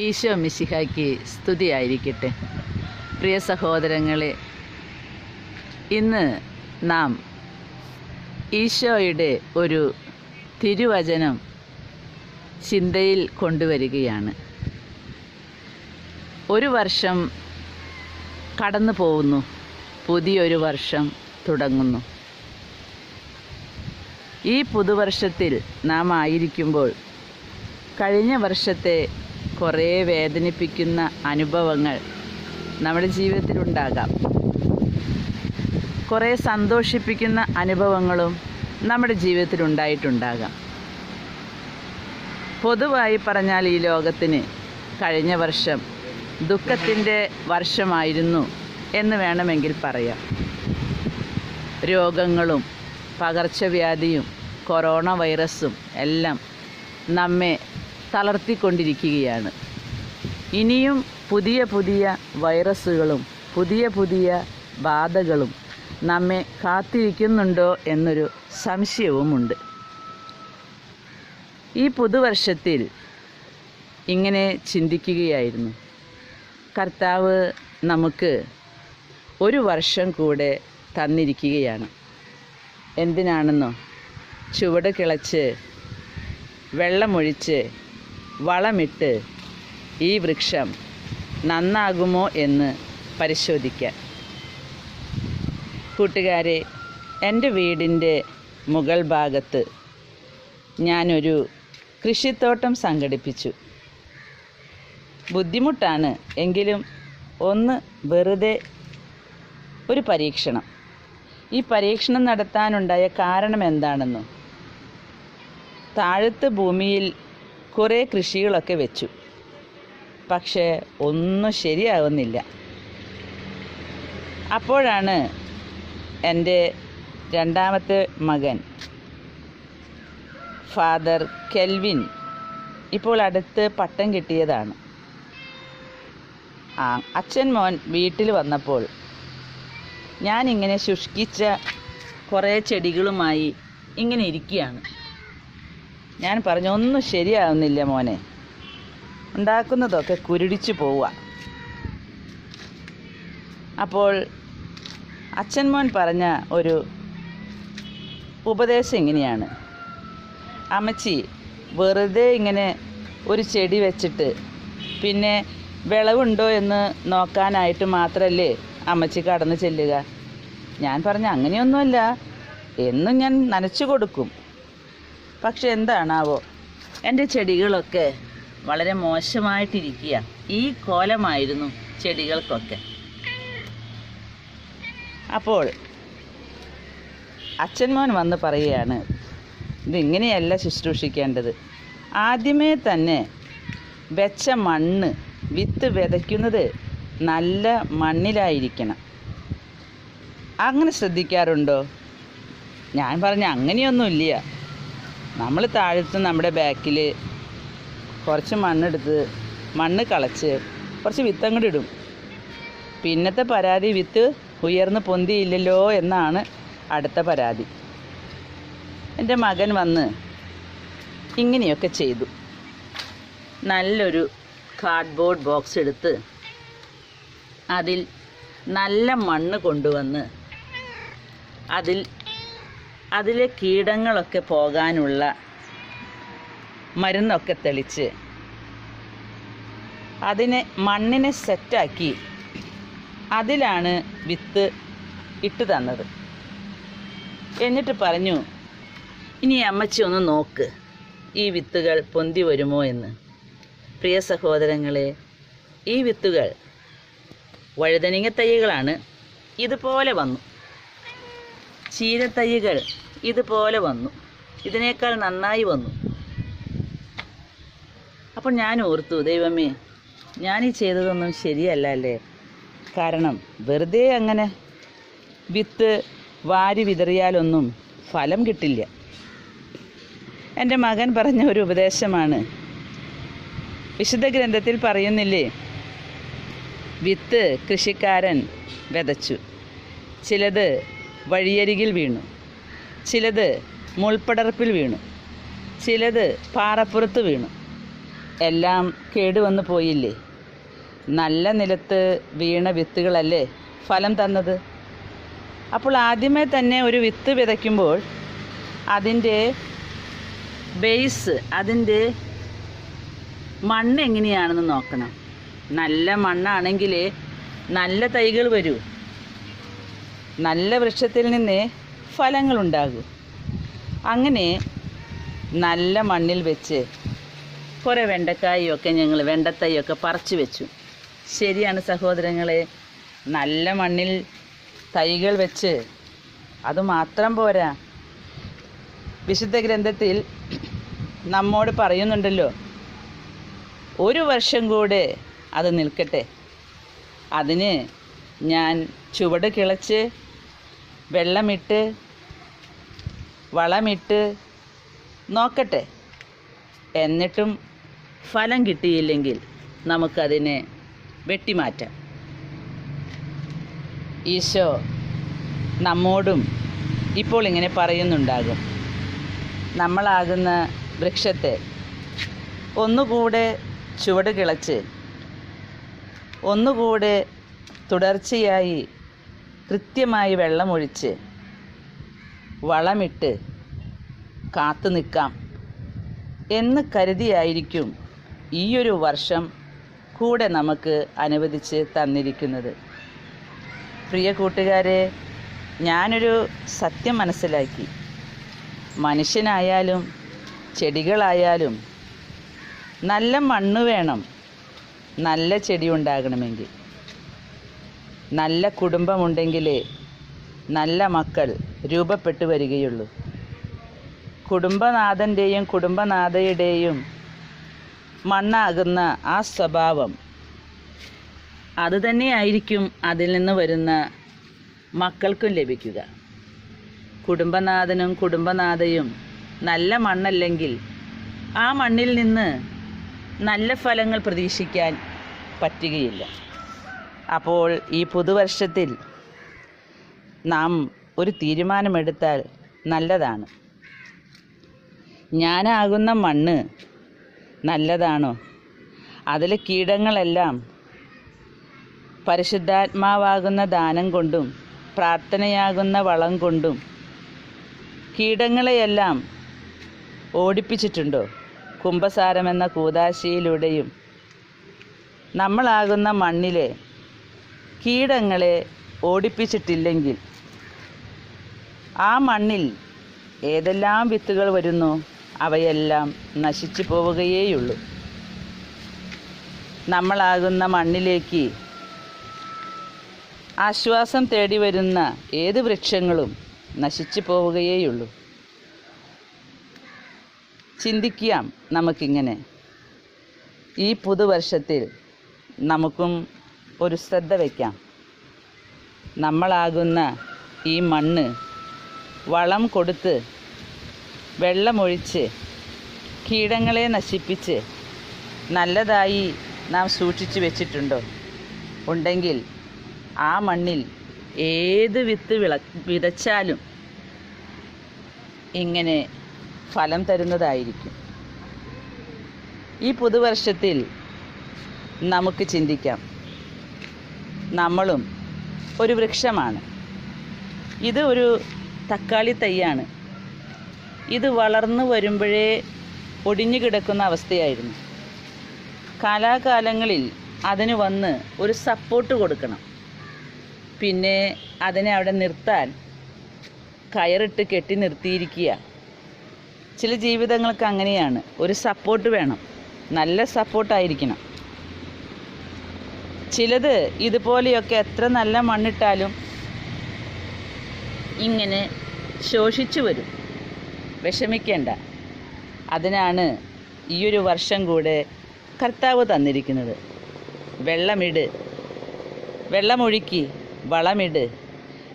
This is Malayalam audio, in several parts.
ഈശോ മിശിഹായ്ക്ക് സ്തുതിയായിരിക്കട്ടെ. പ്രിയ സഹോദരങ്ങളെ ഇന്ന് നാം ഈശോയുടെ ഒരു തിരുവചനം ചിന്തയിൽ കൊണ്ടുവരികയാണ്. ഒരു വർഷം കടന്നു പോകുന്നു പുതിയൊരു വർഷം തുടങ്ങുന്നു. ഈ പുതുവർഷത്തിൽ നാം ആയിരിക്കുമ്പോൾ കഴിഞ്ഞ വർഷത്തെ കുറേ വേദനിപ്പിക്കുന്ന അനുഭവങ്ങൾ നമ്മുടെ ജീവിതത്തിലുണ്ടാകാം. കുറേ സന്തോഷിപ്പിക്കുന്ന അനുഭവങ്ങളും നമ്മുടെ ജീവിതത്തിൽ ഉണ്ടായിട്ടുണ്ടാകാം പൊതുവായി പറഞ്ഞാൽ ഈ ലോകത്തിന് കഴിഞ്ഞ വർഷം ദുഃഖത്തിന്റെ വർഷമായിരുന്നു എന്ന് വേണമെങ്കിൽ പറയാം. രോഗങ്ങളും പകർച്ചവ്യാധിയും കൊറോണ വൈറസും എല്ലാം നമ്മെ തളർത്തിക്കൊണ്ടിരിക്കുകയാണ്. ഇനിയും പുതിയ പുതിയ വൈറസുകളും പുതിയ പുതിയ ബാധകളും നമ്മെ കാത്തിരിക്കുന്നുണ്ടോ എന്നൊരു സംശയവുമുണ്ട്. ഈ പുതുവർഷത്തിൽ ഇങ്ങനെ ചിന്തിക്കുകയായിരുന്നു. കർത്താവ് നമുക്ക് ഒരു വർഷം കൂടെ തന്നിരിക്കുകയാണ്. എന്തിനാണെന്നോ? ചുവട് കിളച്ച് വെള്ളമൊഴിച്ച് വളമിട്ട് ഈ വൃക്ഷം നന്നാകുമോ എന്ന് പരിശോധിക്കാൻ കൂട്ടുകാരെ എന്റെ വീടിന്റെ മുകൾ ഭാഗത്ത് ഞാനൊരു കൃഷിത്തോട്ടം സംഘടിപ്പിച്ചു. ബുദ്ധിമുട്ടാണ് എങ്കിലും ഒന്ന് വെറുതെ ഒരു പരീക്ഷണം. ഈ പരീക്ഷണം നടത്താനുണ്ടായ കാരണം എന്താണെന്നോ താഴത്ത് ഭൂമിയിൽ കുറേ കൃഷികളൊക്കെ വെച്ചു. പക്ഷേ ഒന്നും ശരിയാവുന്നില്ല. അപ്പോഴാണ് എന്റെ രണ്ടാമത്തെ മകൻ ഫാദർ കെൽവിൻ ഇപ്പോൾ അടുത്ത് പട്ടം കിട്ടിയതാണ്. ആ അച്ഛൻ മോൻ വീട്ടിൽ വന്നപ്പോൾ ഞാനിങ്ങനെ ശുഷ്കിച്ച കുറേ ചെടികളുമായി ഇങ്ങനെ ഇരിക്കുകയാണ്. ഞാൻ പറഞ്ഞൊന്നും ശരിയാവുന്നില്ല മോനെ. ഉണ്ടാക്കുന്നതൊക്കെ കുരുടിച്ചു പോവുക. അപ്പോൾ അച്ഛൻ മോൻ പറഞ്ഞ ഒരു ഉപദേശം ഇങ്ങനെയാണ്. അമ്മച്ചി വെറുതെ ഇങ്ങനെ ഒരു ചെടി വെച്ചിട്ട് പിന്നെ വിളവുണ്ടോ എന്ന് നോക്കാനായിട്ട് മാത്രമല്ലേ അമ്മച്ചി കടന്നു ചെല്ലുക? ഞാൻ പറഞ്ഞ അങ്ങനെയൊന്നുമല്ല. എന്നും ഞാൻ നനച്ചു കൊടുക്കും. പക്ഷെ എന്താണാവോ? എന്റെ ചെടികളൊക്കെ വളരെ മോശമായിട്ടിരിക്കുക. ഈ കോലമായിരുന്നു ചെടികൾക്കൊക്കെ. അപ്പോൾ അച്ഛൻ മോൻ വന്ന് പറയുകയാണ് ഇതിങ്ങനെയല്ല ശുശ്രൂഷിക്കേണ്ടത്. ആദ്യമേ തന്നെ വെച്ച മണ്ണ് വിത്ത് വിതയ്ക്കുന്നത് നല്ല മണ്ണിലായിരിക്കണം. അങ്ങനെ ശ്രദ്ധിക്കാറുണ്ടോ? ഞാൻ പറഞ്ഞ അങ്ങനെയൊന്നുമില്ല. നമ്മൾ താഴത്ത് നമ്മുടെ ബാക്കിൽ കുറച്ച് മണ്ണെടുത്ത് മണ്ണ് കളച്ച് കുറച്ച് വിത്തങ്ങോട്ട് ഇടും. പിന്നത്തെ പരാതി വിത്ത് ഉയർന്ന് പൊന്തിയില്ലല്ലോ എന്നാണ് അടുത്ത പരാതി. എന്റെ മകൻ വന്ന് ഇങ്ങനെയൊക്കെ ചെയ്തു. നല്ലൊരു കാർഡ്ബോർഡ് ബോക്സ് എടുത്ത് അതിൽ നല്ല മണ്ണ് കൊണ്ടുവന്ന് അതിൽ അതിലെ കീടങ്ങളൊക്കെ പോകാനുള്ള മരുന്നൊക്കെ തെളിച്ച് അതിനെ മണ്ണിനെ സെറ്റാക്കി അതിലാണ് വിത്ത് ഇട്ട് തന്നത്. എന്നിട്ട് പറഞ്ഞു ഇനി അമ്മച്ചി ഒന്ന് നോക്ക് ഈ വിത്തുകൾ പൊന്തി വരുമോ എന്ന്. പ്രിയ സഹോദരങ്ങളെ ഈ വിത്തുകൾ വഴുതനങ്ങ തൈകളാണ്. ഇതുപോലെ വന്നു. ചീരത്തൈകൾ ഇതുപോലെ വന്നു. ഇതിനേക്കാൾ നന്നായി വന്നു. അപ്പോൾ ഞാൻ ഓർത്തു ദൈവമേ ഞാൻ ഈ ചെയ്തതൊന്നും ശരിയല്ല അല്ലേ? കാരണം വെറുതെ അങ്ങനെ വിത്ത് വാരി വിതറിയാലൊന്നും ഫലം കിട്ടില്ല. എന്റെ മകൻ പറഞ്ഞ ഒരു ഉപദേശമാണ്. വിശുദ്ധ ഗ്രന്ഥത്തിൽ പറയുന്നില്ലേ വിത്ത് കൃഷിക്കാരൻ വിതച്ചു. ചിലത് വഴിയരികിൽ വീണു. ചിലത് മുൾപ്പടർപ്പിൽ വീണു. ചിലത് പാറപ്പുറത്ത് വീണു. എല്ലാം കേടുവന്നു പോയില്ലേ? നല്ല നിലത്ത് വീണ വിത്തുകളല്ലേ ഫലം തന്നത്? അപ്പോൾ ആദ്യമേ തന്നെ ഒരു വിത്ത് വിതയ്ക്കുമ്പോൾ അതിന്റെ ബേസ് അതിന്റെ മണ്ണ് എങ്ങനെയാണെന്ന് നോക്കണം. നല്ല മണ്ണാണെങ്കിൽ നല്ല തൈകൾ വരൂ. നല്ല വൃക്ഷത്തിൽ നിന്ന് ഫലങ്ങളുണ്ടാകൂ. അങ്ങനെ നല്ല മണ്ണിൽ വെച്ച് കുറേ വെണ്ടക്കായൊക്കെ ഞങ്ങൾ വെണ്ടത്തൈയൊക്കെ പറിച്ചു വെച്ചു. ശരിയാണ് സഹോദരങ്ങളെ നല്ല മണ്ണിൽ തൈകൾ വെച്ച് അതുമാത്രം പോരാ. വിശുദ്ധ ഗ്രന്ഥത്തിൽ നമ്മോട് പറയുന്നുണ്ടല്ലോ ഒരു വർഷം കൂടെ അത് നിൽക്കട്ടെ. അതിന് ഞാൻ ചുവട് കിളച്ച് വെള്ളമിട്ട് വളമിട്ട് നോക്കട്ടെ. എന്നിട്ടും ഫലം കിട്ടിയില്ലെങ്കിൽ നമുക്കതിനെ വെട്ടിമാറ്റാം. ഈശോ നമ്മോടും ഇപ്പോൾ ഇങ്ങനെ പറയുന്നുണ്ടാകും. നമ്മളാകുന്ന വൃക്ഷത്തെ ഒന്നുകൂടെ ചുവട് കിളച്ച് ഒന്നുകൂടെ തുടർച്ചയായി കൃത്യമായി വെള്ളമൊഴിച്ച് വളമിട്ട് കാത്തു നിൽക്കാം എന്ന് കരുതിയായിരിക്കും ഈയൊരു വർഷം കൂടെ നമുക്ക് അനുവദിച്ച് തന്നിരിക്കുന്നത്. പ്രിയ കൂട്ടുകാരെ ഞാനൊരു സത്യം മനസ്സിലാക്കി. മനുഷ്യനായാലും ചെടികളായാലും നല്ല മണ്ണ് വേണം നല്ല ചെടി ഉണ്ടാകണമെങ്കിൽ. നല്ല കുടുംബമുണ്ടെങ്കിലേ നല്ല മക്കൾ രൂപപ്പെട്ടു വരികയുള്ളൂ. കുടുംബനാഥന്റെയും കുടുംബനാഥയുടെയും മണ്ണാകുന്ന ആ സ്വഭാവം അതുതന്നെയായിരിക്കും അതിൽ നിന്ന് വരുന്ന മക്കൾക്കും ലഭിക്കുക. കുടുംബനാഥനും കുടുംബനാഥയും നല്ല മണ്ണല്ലെങ്കിൽ ആ മണ്ണിൽ നിന്ന് നല്ല ഫലങ്ങൾ പ്രതീക്ഷിക്കാൻ പറ്റുകയില്ല. അപ്പോൾ ഈ പുതുവർഷത്തിൽ നാം ഒരു തീരുമാനമെടുത്താൽ നല്ലതാണ്. ഞാനാകുന്ന മണ്ണ് നല്ലതാണോ? അതിലെ കീടങ്ങളെല്ലാം പരിശുദ്ധാത്മാവാകുന്ന ദാനം കൊണ്ടും പ്രാർത്ഥനയാകുന്ന വളം കൊണ്ടും കീടങ്ങളെയെല്ലാം ഓടിപ്പിച്ചിട്ടുണ്ടോ? കുംഭസാരമെന്ന കൂതാശിയിലൂടെയും നമ്മളാകുന്ന മണ്ണിലെ കീടങ്ങളെ ഓടിപ്പിച്ചിട്ടില്ലെങ്കിൽ ആ മണ്ണിൽ ഏതെല്ലാം വിത്തുകൾ വരുന്നു അവയെല്ലാം നശിച്ചു പോവുകയേയുള്ളൂ. നമ്മളാകുന്ന മണ്ണിലേക്ക് ആശ്വാസം തേടി വരുന്ന ഏത് വൃക്ഷങ്ങളും നശിച്ചു പോവുകയേയുള്ളൂ. ചിന്തിക്കാം നമുക്കിങ്ങനെ. ഈ പുതുവർഷത്തിൽ നമുക്കും ഒരു ശ്രദ്ധ വയ്ക്കാം നമ്മളാകുന്ന ഈ മണ്ണ് വളം കൊടുത്ത് വെള്ളമൊഴിച്ച് കീടങ്ങളെ നശിപ്പിച്ച് നല്ലതായി നാം സൂക്ഷിച്ച് വെച്ചിട്ടുണ്ടോ? ഉണ്ടെങ്കിൽ ആ മണ്ണിൽ ഏത് വിത്ത് വിള വിതച്ചാലും ഇങ്ങനെ ഫലം തരുന്നതായിരിക്കും. ഈ പുതുവർഷത്തിൽ നമുക്ക് ചിന്തിക്കാം. നമ്മളും ഒരു വൃക്ഷമാണ്. ഇത് ഒരു തക്കാളി തൈയാണ്. ഇത് വളർന്നു വരുമ്പോഴേ ഒടിഞ്ഞു കിടക്കുന്ന അവസ്ഥയായിരുന്നു. കാലാകാലങ്ങളിൽ അതിന് വന്ന് ഒരു സപ്പോർട്ട് കൊടുക്കണം. പിന്നെ അതിനെ അവിടെ നിർത്താൻ കയറിട്ട് കെട്ടി നിർത്തിയിരിക്കുക. ചില ജീവിതങ്ങൾക്ക് അങ്ങനെയാണ്. ഒരു സപ്പോർട്ട് വേണം. നല്ല സപ്പോർട്ടായിരിക്കണം ചിലത് ഇതുപോലെയൊക്കെ എത്ര നല്ല മണ്ണിട്ടാലും ഇങ്ങനെ ശോഷിച്ചു വരും. വിഷമിക്കേണ്ട. അതിനാണ് ഈ ഒരു വർഷം കൂടെ കർത്താവ് തന്നിരിക്കുന്നത്. വെള്ളമിട്. വെള്ളമൊഴുക്കി വളമിട്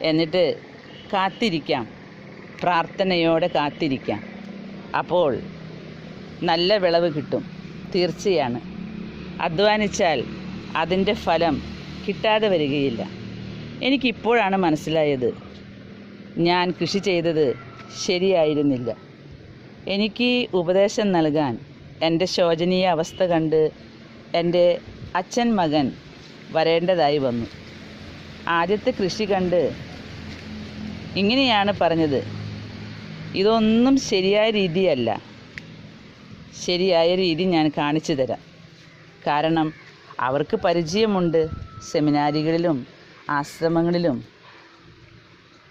എന്നിട്ട് കാത്തിരിക്കാം. പ്രാർത്ഥനയോടെ കാത്തിരിക്കാം. അപ്പോൾ നല്ല വിളവ് കിട്ടും. തീർച്ചയാണ്. അധ്വാനിച്ചാൽ അതിന്റെ ഫലം കിട്ടാതെ വരികയില്ല. എനിക്കിപ്പോഴാണ് മനസ്സിലായത് ഞാൻ കൃഷി ചെയ്തത് ശരിയായിരുന്നില്ല. എനിക്ക് ഉപദേശം നൽകാൻ എന്റെ ശോചനീയ അവസ്ഥ കണ്ട് എന്റെ അച്ഛൻ മകൻ വരേണ്ടതായി വന്നു. ആദ്യത്തെ കൃഷി കണ്ട് ഇങ്ങനെയാണ് പറഞ്ഞത്. ഇതൊന്നും ശരിയായ രീതിയല്ല. ശരിയായ രീതി ഞാൻ കാണിച്ചു തരാം. കാരണം അവർക്ക് പരിചയമുണ്ട്. സെമിനാരികളിലും ആശ്രമങ്ങളിലും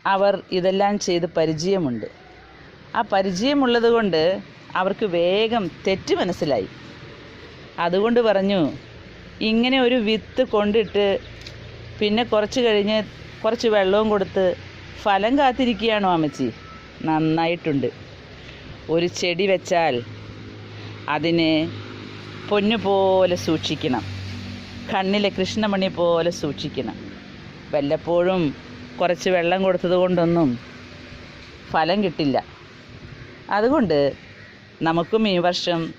അവർ ഇതെല്ലാം ചെയ്ത് പരിചയമുണ്ട്. ആ പരിചയമുള്ളത് കൊണ്ട് അവർക്ക് വേഗം തെറ്റ് മനസ്സിലായി. അതുകൊണ്ട് പറഞ്ഞു ഇങ്ങനെ ഒരു വിത്ത് കൊണ്ടിട്ട് പിന്നെ കുറച്ച് കഴിഞ്ഞ് കുറച്ച് വെള്ളവും കൊടുത്ത് ഫലം കാത്തിരിക്കുകയാണോ അമ്മച്ചി? നന്നായിട്ടുണ്ട്. ഒരു ചെടി വെച്ചാൽ അതിനെ പൊന്നുപോലെ സൂക്ഷിക്കണം. കണ്ണിലെ കൃഷ്ണമണി പോലെ സൂക്ഷിക്കണം. വല്ലപ്പോഴും കുറച്ച് വെള്ളം കൊടുത്തത് കൊണ്ടൊന്നും ഫലം കിട്ടില്ല. അതുകൊണ്ട് നമുക്കും ഈ വർഷം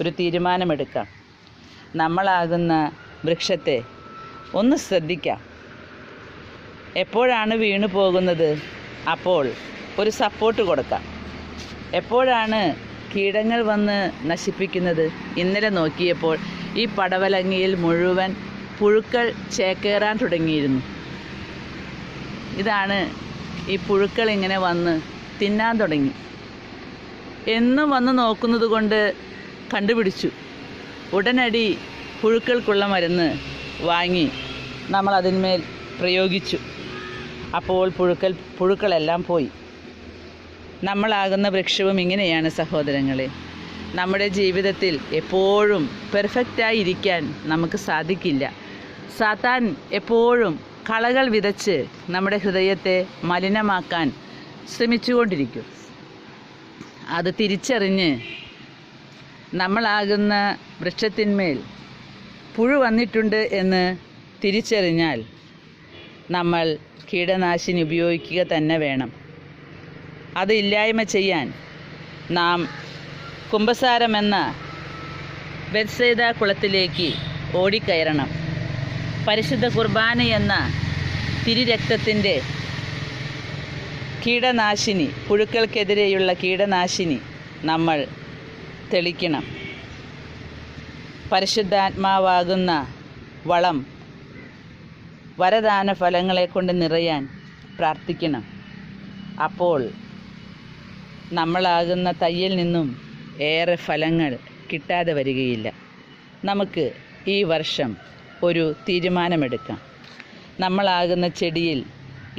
ഒരു തീരുമാനമെടുക്കാം. നമ്മളാകുന്ന വൃക്ഷത്തെ ഒന്ന് ശ്രദ്ധിക്കാം. എപ്പോഴാണ് വീണു പോകുന്നത്? അപ്പോൾ ഒരു സപ്പോർട്ട് കൊടുക്കാം. എപ്പോഴാണ് കീടങ്ങൾ വന്ന് നശിപ്പിക്കുന്നത്? ഇന്നലെ നോക്കിയപ്പോൾ ഈ പടവലങ്ങിയിൽ മുഴുവൻ പുഴുക്കൾ ചേക്കേറാൻ തുടങ്ങിയിരുന്നു. ഇതാണ് ഈ പുഴുക്കൾ ഇങ്ങനെ വന്ന് തിന്നാൻ തുടങ്ങി. എന്നും വന്ന് നോക്കുന്നത് കൊണ്ട് കണ്ടുപിടിച്ചു. ഉടനടി പുഴുക്കൾക്കുള്ള മരുന്ന് വാങ്ങി നമ്മൾ അതിന്മേൽ പ്രയോഗിച്ചു. അപ്പോൾ പുഴുക്കൽ പുഴുക്കളെല്ലാം പോയി. നമ്മളാകുന്ന വൃക്ഷവും ഇങ്ങനെയാണ് സഹോദരങ്ങളെ. നമ്മുടെ ജീവിതത്തിൽ എപ്പോഴും പെർഫെക്റ്റായി ഇരിക്കാൻ നമുക്ക് സാധിക്കില്ല. സാത്താൻ എപ്പോഴും കളകൾ വിതച്ച് നമ്മുടെ ഹൃദയത്തെ മലിനമാക്കാൻ ശ്രമിച്ചുകൊണ്ടിരിക്കും. അത് തിരിച്ചറിഞ്ഞ് നമ്മളാകുന്ന വൃക്ഷത്തിന്മേൽ പുഴു വന്നിട്ടുണ്ട് എന്ന് തിരിച്ചറിഞ്ഞാൽ നമ്മൾ കീടനാശിനി ഉപയോഗിക്കുക തന്നെ വേണം. അത് ഇല്ലായ്മ ചെയ്യാൻ നാം കുംഭസാരം എന്ന ബെത്സേദ കുളത്തിലേക്ക് ഓടിക്കയറണം. പരിശുദ്ധ കുർബാന എന്ന തിരിരക്തത്തിന്റെ കീടനാശിനി പുഴുക്കൾക്കെതിരെയുള്ള കീടനാശിനി നമ്മൾ തെളിക്കണം. പരിശുദ്ധാത്മാവാകുന്ന വളം വരദാന ഫലങ്ങളെ കൊണ്ട് നിറയാൻ പ്രാർത്ഥിക്കണം. അപ്പോൾ നമ്മളാകുന്ന തയ്യിൽ നിന്നും ഏറെ ഫലങ്ങൾ കിട്ടാതെ വരികയില്ല. നമുക്ക് ഈ വർഷം ഒരു തീരുമാനമെടുക്കാം. നമ്മളാകുന്ന ചെടിയിൽ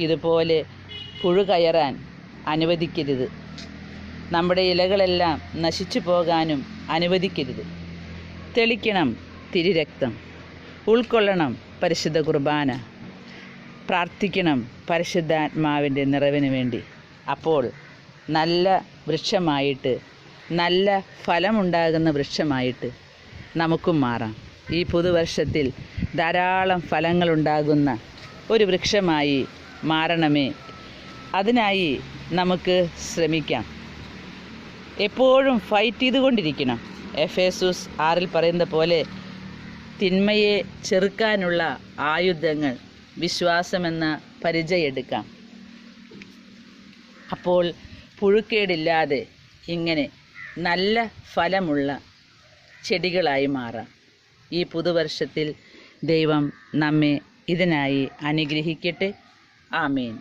ഇതുപോലെ പുഴു കയറാൻ അനുവദിക്കരുത്. നമ്മുടെ ഇലകളെല്ലാം നശിച്ചു പോകാനും അനുവദിക്കരുത്. തെളിക്കണം തിരിരക്തം. ഉൾക്കൊള്ളണം പരിശുദ്ധ കുർബാന. പ്രാർത്ഥിക്കണം പരിശുദ്ധാത്മാവിന്റെ നിറവിന് വേണ്ടി. അപ്പോൾ നല്ല വൃക്ഷമായിട്ട് നല്ല ഫലമുണ്ടാകുന്ന വൃക്ഷമായിട്ട് നമുക്കും മാറാം. ഈ പുതുവർഷത്തിൽ ധാരാളം ഫലങ്ങളുണ്ടാകുന്ന ഒരു വൃക്ഷമായി മാറണമേ. അതിനായി നമുക്ക് ശ്രമിക്കാം. എപ്പോഴും ഫൈറ്റ് ചെയ്തുകൊണ്ടിരിക്കണം. എഫ് എസൂസ് ആറിൽ പറയുന്ന പോലെ തിന്മയെ ചെറുക്കാനുള്ള ആയുധങ്ങൾ വിശ്വാസമെന്ന പരിചയെടുക്കാം. അപ്പോൾ പുഴുക്കേടില്ലാതെ ഇങ്ങനെ നല്ല ഫലമുള്ള ചെടികളായി മാറാം. ഈ പുതുവർഷത്തിൽ ദൈവം നമ്മെ ഇതിനായി അനുഗ്രഹിക്കട്ടെ. ആമേൻ.